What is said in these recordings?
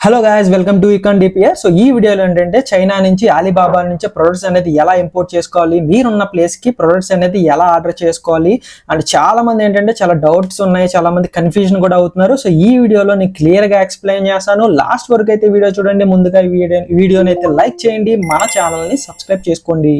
Hello guys welcome to icon DPR so ఈ వీడియోలో ఏంటంటే చైనా నుంచి అలీబాబా నుంచి ప్రొడక్ట్స్ అనేది ఎలా ఇంపోర్ట్ చేసుకోవాలి మీరున్న ప్లేస్కి ప్రొడక్ట్స్ అనేది ఎలా ఆర్డర్ చేసుకోవాలి అండ్ చాలా మంది ఏంటంటే చాలా డౌట్స్ ఉన్నాయి చాలా మంది కన్ఫ్యూజన్ కూడా అవుతున్నారు. సో ఈ వీడియోలో నేను క్లియర్గా ఎక్స్ప్లెయిన్ చేస్తాను. లాస్ట్ వరకు అయితే వీడియో చూడండి ముందుగా వీడియో వీడియోని అయితే లైక్ చేయండి. మన ఛానల్ని సబ్స్క్రైబ్ చేసుకోండి.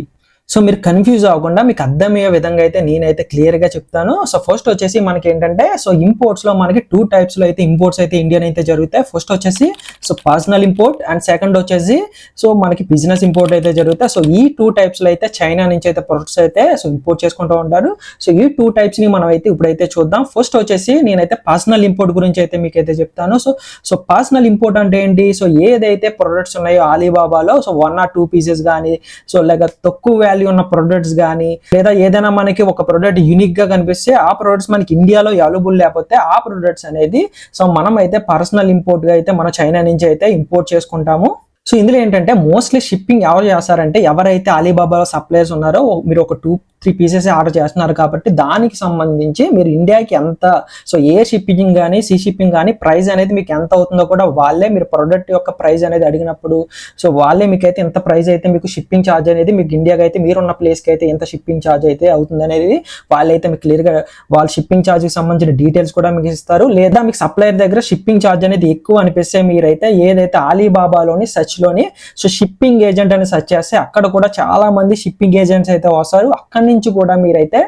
సో మీరు కన్ఫ్యూజ్ అవ్వకుండా మీకు అర్థమయ్యే విధంగా అయితే నేనైతే క్లియర్గా చెప్తాను. సో ఫస్ట్ వచ్చేసి మనకి ఏంటంటే సో ఇంపోర్ట్స్లో మనకి టూ టైప్స్లో అయితే ఇంపోర్ట్స్ అయితే ఇండియన్ అయితే జరుగుతాయి. ఫస్ట్ వచ్చేసి so personal import and second వచ్చేసి సో మనకి బిజినెస్ ఇంపోర్ట్ అయితే జరుగుతాయి. సో ఈ టూ టైప్స్లో అయితే చైనా నుంచి అయితే ప్రొడక్ట్స్ అయితే సో ఇంపోర్ట్ చేసుకుంటూ ఉంటారు. సో ఈ టూ టైప్స్ని మనం అయితే ఇప్పుడైతే చూద్దాం. ఫస్ట్ వచ్చేసి నేనైతే పర్సనల్ ఇంపోర్ట్ గురించి అయితే మీకు అయితే చెప్తాను. సో సో పర్సనల్ ఇంపోర్ట్ అంటే ఏంటి? సో ఏదైతే ప్రొడక్ట్స్ ఉన్నాయో అలీబాబాలో so one or two pieces కానీ సో లేక తక్కువ వాల్యూ ఉన్న ప్రొడక్ట్స్ కానీ లేదా ఏదైనా మనకి ఒక ప్రొడక్ట్ యూనిక్గా కనిపిస్తే ఆ ప్రొడక్ట్స్ మనకి ఇండియాలో అవైలబుల్ లేకపోతే ఆ ప్రొడక్ట్స్ అనేది సో మనం అయితే పర్సనల్ ఇంపోర్ట్గా అయితే మన చైనా నుంచి అయితే ఇంపోర్ట్ చేసుకుంటాము. సో ఇందులో ఏంటంటే మోస్ట్లీ షిప్పింగ్ ఎవరు చేస్తారంటే ఎవరైతే అలీబాబాలో సప్లైస్ ఉన్నారో మీరు ఒక టూ త్రీ పీసెస్ ఆర్డర్ చేస్తున్నారు కాబట్టి దానికి సంబంధించి మీరు ఇండియాకి ఎంత సో ఏ షిప్పింగ్ కానీ సి షిప్పింగ్ కానీ ప్రైస్ అనేది మీకు ఎంత అవుతుందో కూడా వాళ్ళే మీరు ప్రొడక్ట్ యొక్క ప్రైస్ అనేది అడిగినప్పుడు సో వాళ్ళే మీకు అయితే ఎంత ప్రైస్ అయితే మీకు షిప్పింగ్ ఛార్జ్ అనేది మీకు ఇండియాకి అయితే మీరున్న ప్లేస్కి అయితే ఎంత షిప్పింగ్ ఛార్జ్ అయితే అవుతుంది అనేది వాళ్ళైతే మీకు క్లియర్గా వాళ్ళ షిప్పింగ్ ఛార్జ్కి సంబంధించిన డీటెయిల్స్ కూడా మీకు ఇస్తారు. లేదా మీకు సప్లయర్ దగ్గర షిప్పింగ్ ఛార్జ్ అనేది ఎక్కువ అనిపిస్తే మీరైతే ఏదైతే అలీబాబాలోని లోని. సో షిప్పింగ్ ఏజెంట్ అని సెర్చ్ చేస్తే అక్కడ కూడా చాలా మంది షిప్పింగ్ ఏజెంట్స్ అయితే వస్తారు. అక్కడి నుంచి కూడా మీరైతే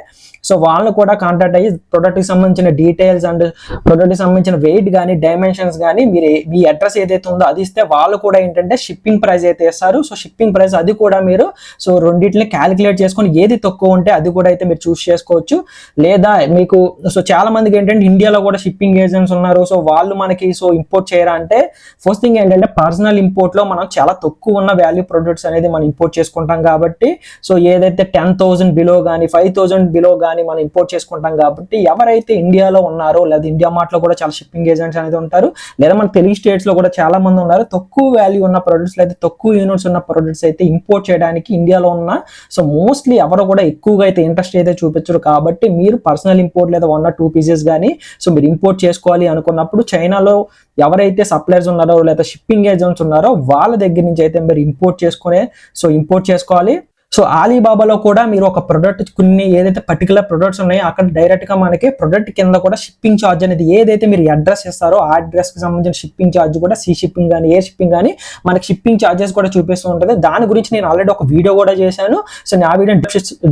సో వాళ్ళు కూడా కాంటాక్ట్ అయ్యి ప్రొడక్ట్కి కి సంబంధించిన డీటెయిల్స్ అండ్కి సంబంధించిన వెయిట్ కానీ డైమెన్షన్స్ కానీ మీరు మీ అడ్రస్ ఏదైతే ఉందో అది ఇస్తే వాళ్ళు కూడా ఏంటంటే షిప్పింగ్ ప్రైస్ అయితే ఇస్తారు. సో షిప్పింగ్ ప్రైస్ అది కూడా మీరు సో రెండింటిని క్యాలిక్యులేట్ చేసుకొని ఏది తక్కువ ఉంటే అది కూడా అయితే మీరు చూస్ చేసుకోవచ్చు. లేదా మీకు సో చాలా మందికి ఏంటంటే ఇండియాలో కూడా షిప్పింగ్ ఏజెంట్స్ ఉన్నారు. సో వాళ్ళు మనకి సో ఇంపోర్ట్ చేయరా అంటే ఫస్ట్ థింగ్ ఏంటంటే పర్సనల్ ఇంపోర్ట్లో మనం చాలా తక్కువ ఉన్న వాల్యూ ప్రొడక్ట్స్ అనేది మనం ఇంపోర్ట్ చేసుకుంటాం కాబట్టి సో ఏదైతే టెన్ థౌసండ్ బిలో కానీ ఫైవ్ థౌసండ్ బిలో కానీ కానీ మనం ఇంపోర్ట్ చేసుకుంటాం కాబట్టి ఎవరైతే ఇండియాలో ఉన్నారో లేదా ఇండియా మార్ట్లో కూడా చాలా షిప్పింగ్ ఏజెంట్స్ అనేది ఉంటారు లేదా మన తెలుగు స్టేట్స్లో కూడా చాలా మంది ఉన్నారు తక్కువ వాల్యూ ఉన్న ప్రొడక్ట్స్ లేదా తక్కువ యూనిట్స్ ఉన్న ప్రొడక్ట్స్ అయితే ఇంపోర్ట్ చేయడానికి ఇండియాలో ఉన్న సో మోస్ట్లీ ఎవరు కూడా ఎక్కువగా అయితే ఇంట్రెస్ట్ అయితే చూపించరు. కాబట్టి మీరు పర్సనల్ ఇంపోర్ట్ లేదా వన్ ఆర్ టూ పీసెస్ కానీ సో మీరు ఇంపోర్ట్ చేసుకోవాలి అనుకున్నప్పుడు చైనాలో ఎవరైతే సప్లైర్స్ ఉన్నారో లేదా షిప్పింగ్ ఏజెంట్స్ ఉన్నారో వాళ్ళ దగ్గర నుంచి అయితే మీరు ఇంపోర్ట్ చేసుకునే సో ఇంపోర్ట్ చేసుకోవాలి. సో ఆలీబాబాలో కూడా మీరు ఒక ప్రొడక్ట్ కొన్ని ఏదైతే పర్టికులర్ ప్రొడక్ట్స్ ఉన్నాయో అక్కడ డైరెక్ట్గా మనకి ప్రొడక్ట్ కింద కూడా షిప్పింగ్ ఛార్జ్ అనేది ఏదైతే మీరు అడ్రస్ ఇస్తారో ఆ అడ్రస్కి సంబంధించిన షిప్పింగ్ ఛార్జ్ కూడా సి షిప్పింగ్ కానీ ఏ షిప్పింగ్ కానీ మనకి షిప్పింగ్ ఛార్జెస్ కూడా చూపిస్తూ ఉంటుంది. దాని గురించి నేను ఆల్రెడీ ఒక వీడియో కూడా చేశాను. సో నేను ఆ వీడియో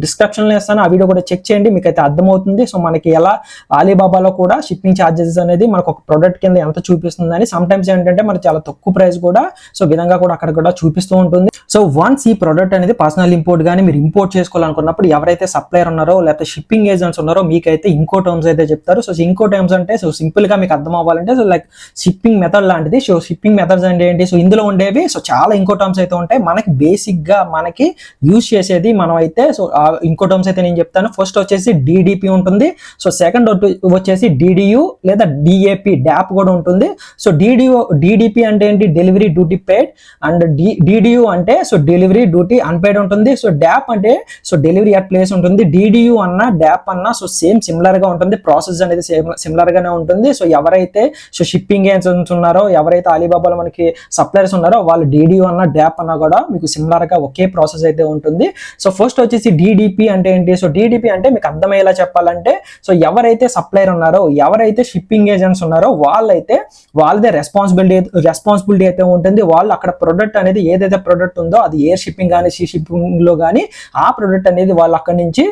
డిస్క్రిప్షన్లో ఇస్తాను. ఆ వీడియో కూడా చెక్ చేయండి. మీకు అయితే అర్థమవుతుంది. సో మనకి ఎలా ఆలీబాబాలో కూడా షిప్పింగ్ ఛార్జెస్ అనేది మనకు ఒక ప్రొడక్ట్ కింద ఎంత చూపిస్తుందని. సమ్ టైమ్స్ ఏంటంటే మనకి చాలా తక్కువ ప్రైస్ కూడా. సో విధంగా కూడా అక్కడ కూడా చూపిస్తూ ఉంటుంది. సో వన్స్ ఈ ప్రొడక్ట్ అనేది పర్సనల్ ఇంపోర్ట్ కానీ మీరు ఇంపోర్ట్ చేసుకోవాలనుకున్నప్పుడు ఎవరైతే సప్లయర్ ఉన్నారో లేకపోతే షిప్పింగ్ ఏజెంట్స్ ఉన్నారో మీకైతే ఇంకో టర్మ్స్ అయితే చెప్తారు. సో ఇంకో టర్మ్స్ అంటే సో సింపుల్గా మీకు అర్థం అవ్వాలంటే సో లైక్ షిప్పింగ్ మెథడ్ లాంటిది. సో షిప్పింగ్ మెథడ్స్ అంటే ఏంటి? సో ఇందులో ఉండేవి సో చాలా ఇంకో టర్మ్స్ అయితే ఉంటాయి. మనకి బేసిక్గా మనకి యూజ్ చేసేది మనం అయితే సో ఇంకో టర్మ్స్ అయితే నేను చెప్తాను. ఫస్ట్ వచ్చేసి డిడిపి ఉంటుంది. సో సెకండ్ వచ్చేసి డిడియు లేదా డిఏపి డ్యాప్ కూడా ఉంటుంది. సో డిడియు డిడిపి అంటే ఏంటి? Delivery duty paid and DDU అంటే సో డెలివరీ డ్యూటీ అన్పెయిడ్ ఉంటుంది. సో డ్యాప్ అంటే సో డెలివరీ అట్ ప్లేస్ ఉంటుంది. డిడియూ అన్న డ్యాప్ అన్న సో సేమ్ సిమిలర్గా ఉంటుంది. ప్రాసెస్ అనేది సేమ్ సిమిలర్ గానే ఉంటుంది. సో ఎవరైతే సో షిప్పింగ్ ఏజెంట్స్ ఉన్నారో ఎవరైతే అలీబాబాలో మనకి సప్లయర్స్ ఉన్నారో వాళ్ళు డిడియూ అన్న డ్యాప్ అన్న కూడా మీకు సిమిలర్గా ఒకే ప్రాసెస్ అయితే ఉంటుంది. సో ఫస్ట్ వచ్చేసి డిడిపి అంటే ఏంటి? సో డిడిపి అంటే మీకు అర్థమయ్యేలా చెప్పాలంటే సో ఎవరైతే సప్లైర్ ఉన్నారో ఎవరైతే షిప్పింగ్ ఏజెంట్స్ ఉన్నారో వాళ్ళైతే వాళ్ళదే రెస్పాన్సిబిలిటీ రెస్పాన్సిబిలిటీ అయితే ఉంటుంది. వాళ్ళు అక్కడ ప్రొడక్ట్ అనేది ఏదైతే ప్రొడక్ట్ ఉందో అది ఎయిర్ షిప్పింగ్ కానీ సీ షిప్పింగ్లో కానీ ఆ ప్రొడక్ట్ అనేది వాళ్ళు అక్కడ నుంచి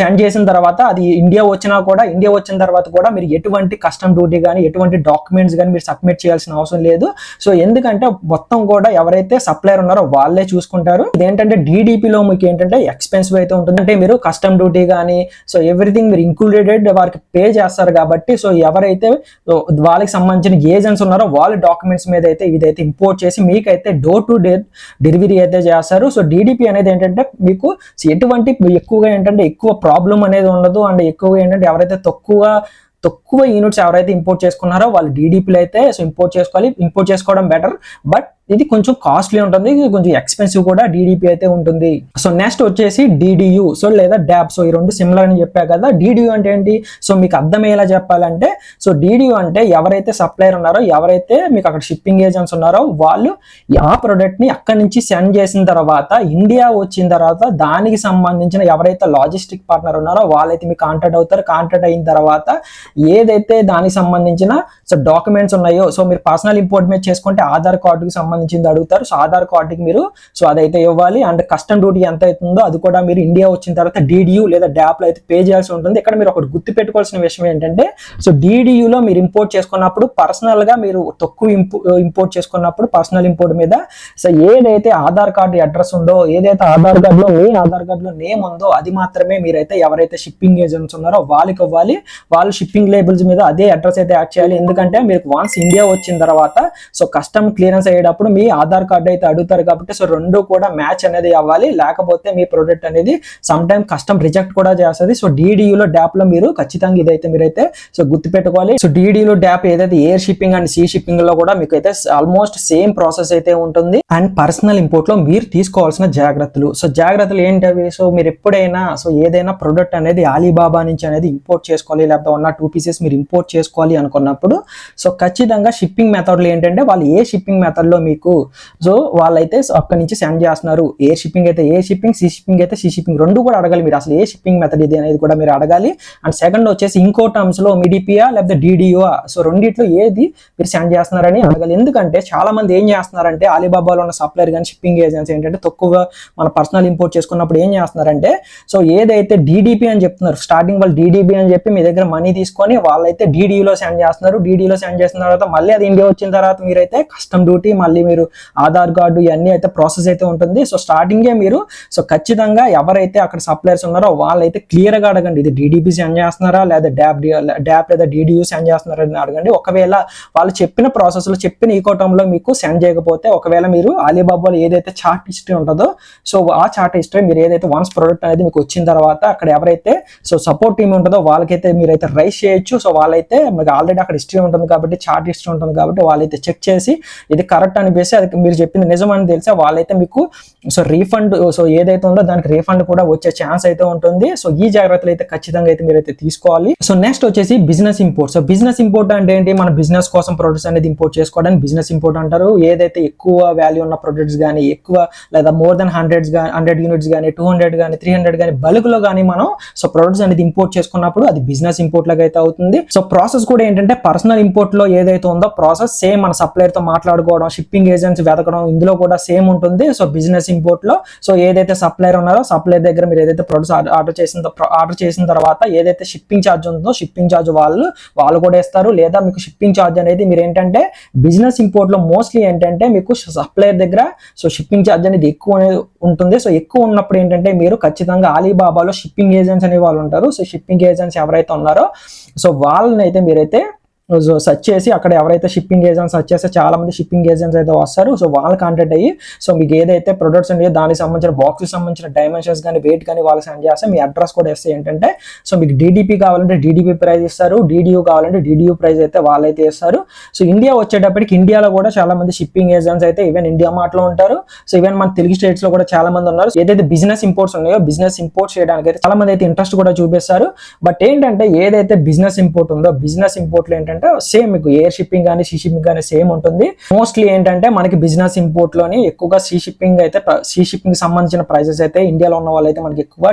సెండ్ చేసిన తర్వాత అది ఇండియా వచ్చినా కూడా ఇండియా వచ్చిన తర్వాత కూడా మీరు ఎటువంటి కస్టమ్ డ్యూటీ కానీ ఎటువంటి డాక్యుమెంట్స్ కానీ మీరు సబ్మిట్ చేయాల్సిన అవసరం లేదు. సో ఎందుకంటే మొత్తం కూడా ఎవరైతే సప్లయర్ ఉన్నారో వాళ్ళే చూసుకుంటారు. ఇదేంటంటే డీడీపీలో లో మీకు ఏంటంటే ఎక్స్పెన్సివ్ అయితే ఉంటుంది. అంటే మీరు కస్టమ్ డ్యూటీ కానీ సో ఎవ్రీథింగ్ మీరు ఇంక్లూడెడ్ వారికి పే చేస్తారు కాబట్టి సో ఎవరైతే వాళ్ళకి సంబంధించిన ఏజెంట్స్ ఉన్నారో వాళ్ళ డాక్యుమెంట్స్ మీద అయితే ఇదైతే ఇంపోర్ట్ చేసి మీకైతే డోర్ టు డోర్ డెలివరీ అయితే చేస్తారు. సో డీడీపీ అనేది ఏంటంటే మీకు ఎటువంటి ఎక్కువగా ఏంటంటే ఎక్కువ ప్రాబ్లం అనేది ఉండదు. అండ్ ఎక్కువగా ఏంటంటే ఎవరైతే తక్కువ తక్కువ యూనిట్స్ ఎవరైతే ఇంపోర్ట్ చేసుకున్నారో వాళ్ళు డీడీపీలు అయితే సో ఇంపోర్ట్ చేసుకోవాలి. ఇంపోర్ట్ చేసుకోవడం బెటర్ బట్ ఇది కొంచెం కాస్ట్లీ ఉంటుంది కొంచెం ఎక్స్పెన్సివ్ కూడా డిడిపి అయితే ఉంటుంది. సో నెక్స్ట్ వచ్చేసి డిడియు సో లేదా డ్యాప్ సో ఈ రెండు సిమిలర్ అని చెప్పా కదా డిడియు అంటే ఏంటి? సో మీకు అర్థమయ్యేలా చెప్పాలంటే సో డిడియు అంటే ఎవరైతే సప్లయర్ ఉన్నారో ఎవరైతే మీకు అక్కడ షిప్పింగ్ ఏజెంట్స్ ఉన్నారో వాళ్ళు ఆ product ని అక్కడి నుంచి సెండ్ చేసిన తర్వాత ఇండియా వచ్చిన తర్వాత దానికి సంబంధించిన ఎవరైతే లాజిస్టిక్ పార్ట్నర్ ఉన్నారో వాళ్ళైతే మీకు కాంటాక్ట్ అవుతారు. కాంటాక్ట్ అయిన తర్వాత ఏదైతే దానికి సంబంధించిన సో డాక్యుమెంట్స్ ఉన్నాయో సో మీరు పర్సనల్ ఇంపోర్ట్ మీద చేసుకుంటే ఆధార్ కార్డుకి సంబంధించింది అడుగుతారు. సో ఆధార్ కార్డుకి మీరు సో అదైతే ఇవ్వాలి. అండ్ కస్టమ్ డ్యూటీ ఎంత అవుతుందో అది కూడా మీరు ఇండియా వచ్చిన తర్వాత డీడీయూ లేదా డ్యాప్లో అయితే పే చేయాల్సి ఉంటుంది. ఇక్కడ మీరు ఒకటి గుర్తు పెట్టుకోవాల్సిన విషయం ఏంటంటే సో డీడీయూలో మీరు ఇంపోర్ట్ చేసుకున్నప్పుడు పర్సనల్గా మీరు తక్కువ ఇంపోర్ట్ uh, చేసుకున్నప్పుడు పర్సనల్ ఇంపోర్ట్ మీద సో ఏదైతే ఆధార్ కార్డు అడ్రస్ ఉందో ఏదైతే ఆధార్ కార్డులో మీ ఆధార్ కార్డులో నేమ్ ఉందో అది మాత్రమే మీరైతే ఎవరైతే షిప్పింగ్ ఏజెంట్స్ ఉన్నారో వాళ్ళకి ఇవ్వాలి. వాళ్ళు షిప్పింగ్ లేబుల్స్ మీద అదే అడ్రస్ అయితే యాడ్ చేయాలి. ఎందుకంటే మీరు వాన్స్ ఇండియా వచ్చిన తర్వాత సో కస్టమ్ క్లియరెన్స్ అయ్యేటప్పుడు మీ ఆధార్ కార్డు అయితే అడుగుతారు కాబట్టి సో రెండు కూడా మ్యాచ్ అనేది అవ్వాలి. లేకపోతే మీ ప్రోడక్ట్ అనేది సమ్ టైమ్ కస్టమ్ రిజెక్ట్ కూడా చేస్తుంది. సో డిడియులో డ్యాప్లో మీరు ఖచ్చితంగా ఇదైతే మీరైతే సో గుర్తుపెట్టుకోవాలి. సో డీడీలో డ్యాప్ ఏదైతే ఎయిర్ షిప్పింగ్ అండ్ సీ షిప్పింగ్లో కూడా మీకు అయితే ఆల్మోస్ట్ సేమ్ ప్రాసెస్ అయితే ఉంటుంది. అండ్ పర్సనల్ ఇంపోర్ట్లో మీరు తీసుకోవాల్సిన జాగ్రత్తలు. సో జాగ్రత్తలు ఏంటవి? సో మీరు ఎప్పుడైనా సో ఏదైనా ప్రొడక్ట్ అనేది అలీబాబా నుంచి అనేది ఇంపోర్ట్ చేసుకోవాలి లేకపోతే వన్ టూ పీసెస్ మీరు ఇంపోర్ట్ చేసుకోవాలి అనుకున్నప్పుడు సో ఖచ్చితంగా షిప్పింగ్ మెథడ్లు ఏంటంటే వాళ్ళు ఏ షిప్పింగ్ మెథడ్లో మీకు. సో వాళ్ళైతే అక్కడి నుంచి సెండ్ చేస్తున్నారు. ఏ షిప్పింగ్ అయితే ఏ షిప్పింగ్ సి షిప్పింగ్ అయితే సి షిప్పింగ్ రెండు కూడా అడగాలి మీరు. అసలు ఏ షిప్పింగ్ మెథడ్ ఇది అనేది కూడా మీరు అడగాలి. అండ్ సెకండ్ వచ్చేసి ఇంకో టర్మ్స్లో మిడిపియా లేకపోతే డిడిఓ సో రెండిట్లో ఏది మీరు సెండ్ చేస్తున్నారని అడగాలి. ఎందుకంటే చాలా మంది ఏం చేస్తున్నారంటే అలీబాబాలో ఉన్న సప్లైర్ కానీ షిప్పింగ్ ఏజెన్సీ ఏంటంటే తక్కువగా మన పర్సనల్ ఇంపోర్ట్ చేసుకున్నప్పుడు ఏం చేస్తున్నారంటే సో ఏదైతే డిడిపి అని చెప్తున్నారు స్టార్టింగ్ వాళ్ళు డిడిపి అని చెప్పి మీ దగ్గర మనీ తీసుకొని వాళ్ళైతే డీడీలో సెండ్ చేస్తున్నారు. డీడీలో సెండ్ చేసిన తర్వాత మళ్ళీ అది ఇండియా వచ్చిన తర్వాత మీరైతే కస్టమ్ డ్యూటీ మళ్ళీ మీరు ఆధార్ కార్డు ఇవన్నీ అయితే ప్రాసెస్ అయితే ఉంటుంది. సో స్టార్టింగే మీరు సో ఖచ్చితంగా ఎవరైతే అక్కడ సప్లయర్స్ ఉన్నారో వాళ్ళైతే క్లియర్గా అడగండి. ఇది డిడిపి సెండ్ చేస్తున్నారా లేదా డ్యాప్ డ్యాప్ లేదా డీడీయూ సెండ్ చేస్తున్నారా అని అడగండి. ఒకవేళ వాళ్ళు చెప్పిన ప్రాసెస్లో చెప్పిన ఈకోటంలో మీకు సెండ్ చేయకపోతే ఒకవేళ మీరు అలీబాబాలో ఏదైతే చార్ట్ హిస్టరీ ఉంటుందో సో ఆ చార్ట్ హిస్టరీ మీరు ఏదైతే వన్స్ ప్రొడక్ట్ అనేది మీకు వచ్చిన తర్వాత అక్కడ ఎవరైతే సో సపోర్ట్ టీమ్ ఉంటుందో వాళ్ళకైతే మీరైతే రైస్ చేయొచ్చు. సో వాళ్ళైతే మీకు ఆల్రెడీ అక్కడ హిస్టరీ ఉంటుంది కాబట్టి చార్ట్ హిస్టరీ ఉంటుంది కాబట్టి వాళ్ళైతే చెక్ చేసి ఇది కరెక్ట్ అని అనిపిస్తే అది మీరు చెప్పింది నిజం అని తెలిస్తే వాళ్ళైతే మీకు సో రీఫండ్ సో ఏదైతే ఉందో దానికి రీఫండ్ కూడా వచ్చే ఛాన్స్ అయితే ఉంటుంది. సో ఈ జాగ్రత్తలు అయితే ఖచ్చితంగా అయితే మీరైతే తీసుకోవాలి. సో నెక్స్ట్ వచ్చేసి business import. So business import అంటే ఏంటి? మన బిజినెస్ కోసం ప్రొడక్ట్స్ అనేది ఇంపోర్ట్ చేసుకోవడానికి బిజినెస్ ఇంపోర్ట్ అంటారు. ఏదైతే ఎక్కువ వాల్యూ ఉన్న ప్రొడక్ట్స్ కానీ ఎక్కువ లేదా మోర్ దెన్ హండ్రెడ్స్ కానీ హండ్రెడ్ యూనిట్స్ కానీ టూ హండ్రెడ్ కానీ త్రీ హండ్రెడ్ కానీ బల్క్లో కానీ మనం సో ప్రొడక్ట్స్ అనేది ఇంపోర్ట్ చేసుకున్నప్పుడు అది బిజినెస్ ఇంపోర్ట్ లాగా అయితే అవుతుంది. సో ప్రాసెస్ కూడా ఏంటంటే పర్సనల్ ఇంపోర్ట్లో ఏదైతే ఉందో ప్రాసెస్ సేమ్ మన సప్లైర్తో మాట్లాడుకోవడం షిప్పింగ్ ఏజెంట్స్ వెతకడం ఇందులో కూడా సేమ్ ఉంటుంది. సో బిజినెస్ ఇంపోర్ట్లో సో ఏదైతే సప్లైర్ ఉన్నారో సప్లైర్ దగ్గర మీరు ఏదైతే ప్రొడక్ట్స్ ఆర్డర్ చేసిన ఆర్డర్ చేసిన తర్వాత ఏదైతే షిప్పింగ్ ఛార్జ్ ఉందో షిప్పింగ్ ఛార్జ్ వాళ్ళు వాళ్ళు కూడా ఇస్తారు. లేదా మీకు షిప్పింగ్ ఛార్జ్ అనేది మీరు ఏంటంటే బిజినెస్ ఇంపోర్ట్లో మోస్ట్లీ ఏంటంటే మీకు సప్లైర్ దగ్గర సో షిప్పింగ్ ఛార్జ్ అనేది ఎక్కువ ఉంటుంది. సో ఎక్కువ ఉన్నప్పుడు ఏంటంటే మీరు ఖచ్చితంగా అలీబాబాలో షిప్పింగ్ ఏజెంట్స్ అనే వాళ్ళు ఉంటారు. సో షిప్పింగ్ ఏజెంట్స్ ఎవరైతే ఉన్నారో సో వాళ్ళని అయితే మీరైతే సో సెర్చ్ చేసి అక్కడ ఎవరైతే షిప్పింగ్ ఏజెంట్స్ సెర్చ్ చేస్తే చాలా మంది షిప్పింగ్ ఏజెంట్స్ అయితే వస్తారు. సో వాళ్ళు కాంటాక్ట్ అయ్యి సో మీకు ఏదైతే ప్రొడక్ట్స్ ఉన్నాయో దానికి సంబంధించిన బాక్స్ సంబంధించిన డైమెన్షన్స్ కానీ వెయిట్ కానీ వాళ్ళు సెండ్ చేస్తే మీ అడ్రస్ కూడా వేస్తే ఏంటంటే సో మీకు డీడీపీ కావాలంటే డీడీపీ ప్రైస్ ఇస్తారు. డీడీయూ కావాలంటే డీడీయూ ప్రైస్ అయితే వాళ్ళైతే ఇస్తారు. సో ఇండియా వచ్చేటప్పటికి ఇండియాలో కూడా చాలా మంది షిప్పింగ్ ఏజెంట్స్ అయితే ఈవెన్ ఇండియా మార్ట్ ఉంటారు. సో ఈవెన్ మన తెలుగు స్టేట్స్లో కూడా చాలా మంది ఉన్నారు. ఏదైతే బిజినెస్ ఇంపోర్ట్స్ ఉన్నాయో బిజినెస్ ఇంపోర్ట్ చేయడానికి అయితే చాలా మంది అయితే ఇంట్రెస్ట్ కూడా చూపిస్తారు. బట్ ఏంటంటే ఏదైతే బిజినెస్ ఇంపోర్ట్ ఉందో బిజినెస్ ఇంపోర్ట్ ఏంటంటే ఏంటంటే సేమ్ మీకు ఎయిర్ షిప్పింగ్ కానీ సీ షిప్పింగ్ కానీ సేమ్ ఉంటుంది. మోస్ట్లీ ఏంటంటే మనకి బిజినెస్ ఇంపోర్ట్లోని ఎక్కువగా సీ షిప్పింగ్ అయితే సీ షిప్పింగ్ సంబంధించిన ప్రైసెస్ అయితే ఇండియాలో ఉన్న వాళ్ళైతే మనకి ఎక్కువ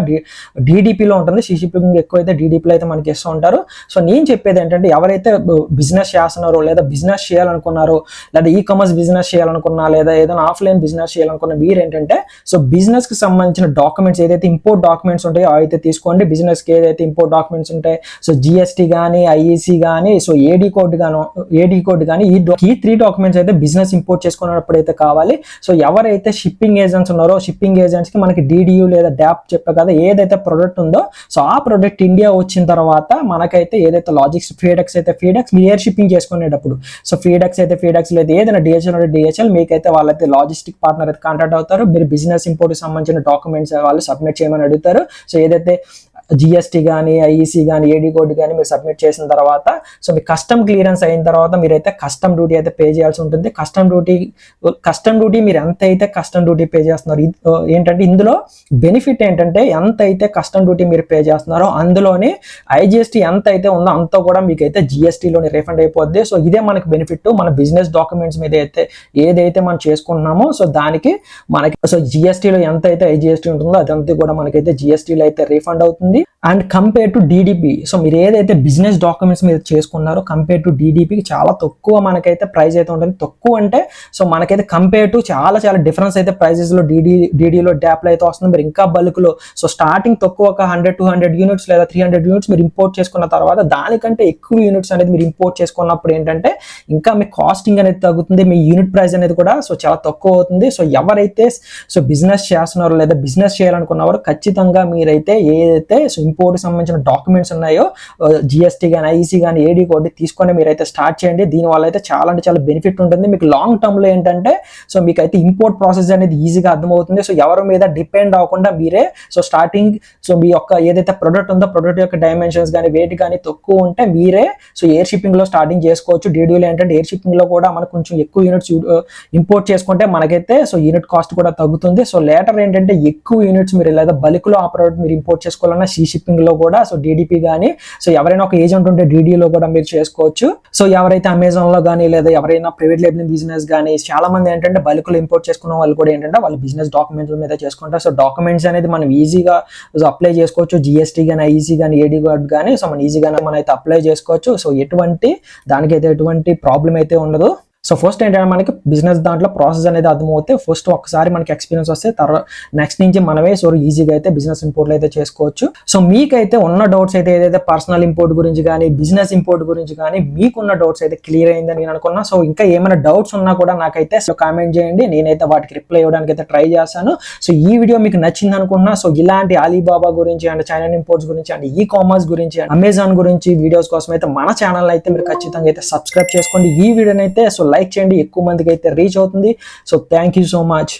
డిడిపిలో ఉంటుంది. సీ షిప్పింగ్ ఎక్కువ అయితే డిడిపిలో అయితే మనకి ఇస్తూ ఉంటారు. సో నేను చెప్పేది ఏంటంటే ఎవరైతే బిజినెస్ చేస్తున్నారో లేదా బిజినెస్ చేయాలనుకున్నారో లేదా ఈ కామర్స్ బిజినెస్ చేయాలనుకున్నా లేదా ఏదైనా ఆఫ్లైన్ బిజినెస్ చేయాలనుకున్న మీరు ఏంటంటే సో బిజినెస్కి సంబంధించిన డాక్యుమెంట్స్ ఏదైతే ఇంపోర్ట్ డాక్యుమెంట్స్ ఉంటాయో అవి అయితే తీసుకోండి. బిజినెస్కి ఏదైతే ఇంపోర్ట్ డాక్యుమెంట్స్ ఉంటాయి సో జిఎస్టీ కానీ ఐఈసీ కానీ సో ఏడీ కోడ్ గాను ఏడీ కోడ్ కానీ ఈ ఈ త్రీ డాక్యుమెంట్స్ అయితే బిజినెస్ ఇంపోర్ట్ చేసుకున్నప్పుడు అయితే కావాలి. సో ఎవరైతే షిప్పింగ్ ఏజెంట్స్ ఉన్నారో షిప్పింగ్ ఏజెంట్స్కి మనకి డిడియు లేదా డ్యాప్ చెప్పే కదా ఏదైతే ప్రొడక్ట్ ఉందో సో ఆ ప్రొడక్ట్ ఇండియా వచ్చిన తర్వాత మనకైతే ఏదైతే లాజిక్స్ ఫీడక్స్ అయితే ఫీడక్స్ మీ ఎయిర్ షిప్పింగ్ చేసుకునేటప్పుడు. సో ఫీడక్స్ అయితే ఫీడక్స్ లేదు ఏదైనా డిహెచ్ఎల్ అంటే డిహెచ్ఎల్ మీకైతే వాళ్ళైతే లాజిస్టిక్ పార్ట్నర్ అయితే కాంటాక్ట్ అవుతారు. మీరు బిజినెస్ ఇంపోర్ట్ సంబంధించిన డాక్యుమెంట్స్ వాళ్ళు సబ్మిట్ చేయమని అడుగుతారు. సో ఏదైతే జిఎస్టీ కానీ ఐఈసీ కానీ ఏడీ కోడ్ కానీ మీరు సబ్మిట్ చేసిన తర్వాత సో మీ కస్టమ్ క్లియరెన్స్ అయిన తర్వాత మీరైతే కస్టమ్ డ్యూటీ అయితే పే చేయాల్సి ఉంటుంది. కస్టమ్ డ్యూటీ కస్టమ్ డ్యూటీ మీరు ఎంత అయితే కస్టమ్ డ్యూటీ పే చేస్తున్నారు ఏంటంటే ఇందులో బెనిఫిట్ ఏంటంటే ఎంత అయితే కస్టమ్ డ్యూటీ మీరు పే చేస్తున్నారో అందులోనే ఐజిఎస్టీ ఎంత అయితే ఉందో అంత కూడా మీకు అయితే జిఎస్టీలోని రీఫండ్ అయిపోద్ది. సో ఇదే మనకి బెనిఫిట్ మన బిజినెస్ డాక్యుమెంట్స్ మీద అయితే ఏదైతే మనం చేసుకుంటున్నామో సో దానికి మనకి సో జిఎస్టీలో ఎంత అయితే ఐజిఎస్టీ ఉంటుందో అదంతా కూడా మనకైతే జిఎస్టీలో అయితే రీఫండ్ అవుతుంది. And compare to DDP so మీరు ఏదైతే బిజినెస్ డాక్యుమెంట్స్ మీద చేసుకున్నారో కంపేర్ టు డీడీపీకి చాలా తక్కువ మనకైతే ప్రైస్ అయితే ఉంటుంది. తక్కువ అంటే సో మనకైతే కంపేర్ టు చాలా చాలా డిఫరెన్స్ అయితే ప్రైజెస్లో డీడీ డిడి డ్యాప్లో అయితే వస్తుంది. మీరు ఇంకా బల్క్లో సో స్టార్టింగ్ తక్కువ ఒక హండ్రెడ్ టూ హండ్రెడ్ యూనిట్స్ లేదా త్రీ హండ్రెడ్ యూనిట్స్ మీరు ఇంపోర్ట్ చేసుకున్న తర్వాత దానికంటే ఎక్కువ యూనిట్స్ అనేది మీరు ఇంపోర్ట్ చేసుకున్నప్పుడు ఏంటంటే ఇంకా మీ కాస్టింగ్ అనేది తగ్గుతుంది మీ యూనిట్ ప్రైస్ అనేది కూడా సో చాలా తక్కువ అవుతుంది. సో ఎవరైతే సో బిజినెస్ చేస్తున్నారో లేదా బిజినెస్ చేయాలనుకున్నవారు ఖచ్చితంగా మీరైతే ఏదైతే సో ఇంపోర్ట్ సంబంధించిన డాక్యుమెంట్స్ ఉన్నాయో జిఎస్టీ కానీ ఐసీ కానీ ఏడీ కోడ్ తీసుకొని మీరైతే స్టార్ట్ చేయండి. దీనివల్ల అయితే చాలా అంటే చాలా బెనిఫిట్ ఉంటుంది. మీకు లాంగ్ టర్మ్లో ఏంటంటే సో మీకు అయితే ఇంపోర్ట్ ప్రాసెస్ అనేది ఈజీగా అర్థమవుతుంది. సో ఎవరి మీద డిపెండ్ అవ్వకుండా మీరే సో స్టార్టింగ్ సో మీ యొక్క ఏదైతే ప్రొడక్ట్ ఉందో ప్రొడక్ట్ యొక్క డైమెన్షన్స్ కానీ వెయిట్ కానీ తక్కువ ఉంటే మీరే సో ఎయిర్ షిప్పింగ్లో స్టార్టింగ్ చేసుకోవచ్చు. డీడీలో ఏంటంటే ఎయిర్ షిప్పింగ్లో కూడా మనకు కొంచెం ఎక్కువ యూనిట్స్ ఇంపోర్ట్ uh, చేసుకుంటే మనకైతే సో యూనిట్ కాస్ట్ కూడా తగ్గుతుంది. సో లేటర్ ఏంటంటే ఎక్కువ యూనిట్స్ మీరు లేదా బల్క్లో ఆ ప్రోడక్ట్ మీరు ఇంపోర్ట్ చేసుకోవాలన్నా సీ షిప్పింగ్లో కూడా సో డీడీపీ కానీ సో ఎవరైనా ఒక ఏజెంట్ ఉంటే డీడీలో లో కూడా మీరు చేసుకోవచ్చు. సో ఎవరైతే అమెజాన్లో కానీ లేదా ఎవరైనా ప్రైవేట్ లేబులింగ్ బిజినెస్ కానీ చాలా మంది ఏంటంటే బల్క్ ఇంపోర్ట్ చేసుకున్న వాళ్ళు కూడా ఏంటంటే వాళ్ళు బిజినెస్ డాక్యుమెంట్ల మీద చేసుకుంటారు. సో డాక్యుమెంట్స్ అనేది మనం ఈజీగా అప్లై చేసుకోవచ్చు. జిఎస్టీ కానీ ఐసీ కానీ ఏడీ కార్డ్ కానీ సో మనం ఈజీగానే మనం అయితే అప్లై చేసుకోవచ్చు. సో ఎటువంటి దానికైతే ఎటువంటి ప్రాబ్లం అయితే ఉండదు. సో ఫస్ట్ ఏంటంటే మనకి బిజినెస్ దాంట్లో ప్రాసెస్ అనేది అర్థమవుతే ఫస్ట్ ఒకసారి మనకి ఎక్స్పీరియన్స్ వస్తే తర్వాత నెక్స్ట్ నుంచి మనమే సో ఈజీగా అయితే బిజినెస్ ఇంపోర్ట్లు అయితే చేసుకోవచ్చు. సో మీకైతే ఉన్న డౌట్స్ అయితే ఏదైతే పర్సనల్ ఇంపోర్ట్ గురించి కానీ బిజినెస్ ఇంపోర్ట్ గురించి కానీ మీకున్న డౌట్స్ అయితే క్లియర్ అయిందని నేను అనుకున్నా. సో ఇంకా ఏమైనా డౌట్స్ ఉన్నా కూడా నాకైతే సో కామెంట్ చేయండి. నేనైతే వాటికి రిప్లై ఇవ్వడానికి అయితే ట్రై చేస్తాను. సో ఈ వీడియో మీకు నచ్చింది అనుకున్నా సో ఇలాంటి అలీబాబా గురించి అండ్ చైనా ఇంపోర్ట్స్ గురించి అండ్ ఈ కామర్స్ గురించి అమెజాన్ గురించి వీడియోస్ కోసం అయితే మన ఛానల్ అయితే మీరు ఖచ్చితంగా అయితే సబ్స్క్రైబ్ చేసుకోండి. ఈ వీడియోని అయితే సో లైక్ చేయండి ఎక్కువ మందికి అయితే రీచ్ అవుతుంది. So thank you so much